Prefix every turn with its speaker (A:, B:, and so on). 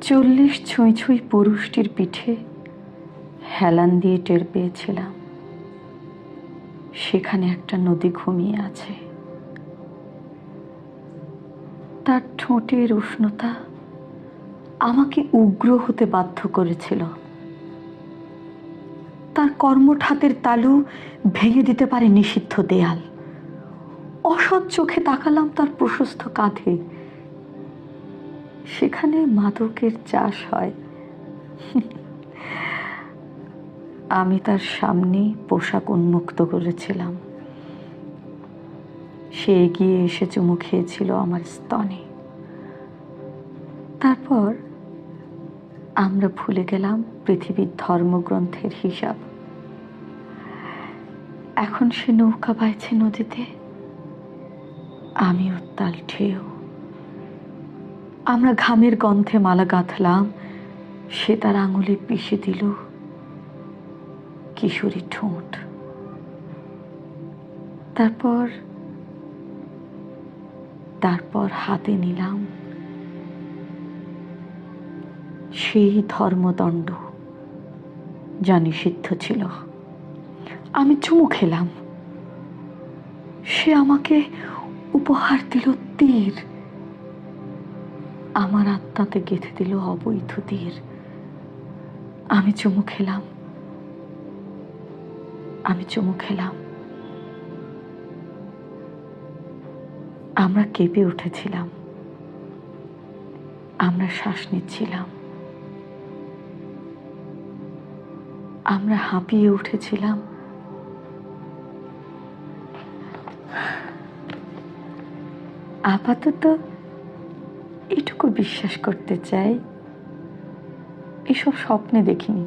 A: চল্লিশ ছুঁই ছুঁই পুরুষটির পিঠে হেলান দিয়ে টের পেয়েছিলাম। সেখানে একটা নদী ঘুমিয়ে আছে। তার ঠোঁটের উষ্ণতা আমাকে উগ্র হতে বাধ্য করেছিল। তার কর্মঠ হাতের তালু ভেঙে দিতে পারে নিষিদ্ধ দেয়াল। অসৎ চোখে তাকালাম তার প্রশস্ত কাঁধে। সেখানে মাদকের চাষ হয়। আমি তার সামনে পোশাক উন্মুক্ত করেছিলাম। সে এগিয়ে এসে চুমু খেয়েছিল আমার স্তনে। তারপর আমরা ভুলে গেলাম পৃথিবীর ধর্মগ্রন্থের হিসাব। এখন সে নৌকা পাইছে নদীতে। আমি উত্তাল ঢেউ আমরা ঘামের গন্ধে মালা গাঁথলাম, সে তার আঙুলে পিষে দিল। কিশোরী ঠোঁট। তারপর তারপর হাতে নিলাম সেই ধর্মদণ্ড, যা নিষিদ্ধ ছিল। আমি চুমু খেলাম। সে আমাকে উপহার দিল তীর। আমার আত্মাতে গেঁথে দিল অবৈধ তীর। আমি চুমু খেলাম। আমি চুমু খেলাম। আমরা কেঁপে উঠেছিলাম। আমরা শ্বাস নিচ্ছিলাম। আমরা হাঁপিয়ে উঠেছিলাম। আপাতত এটুকু বিশ্বাস করতে চাই এসব স্বপ্নে দেখিনি।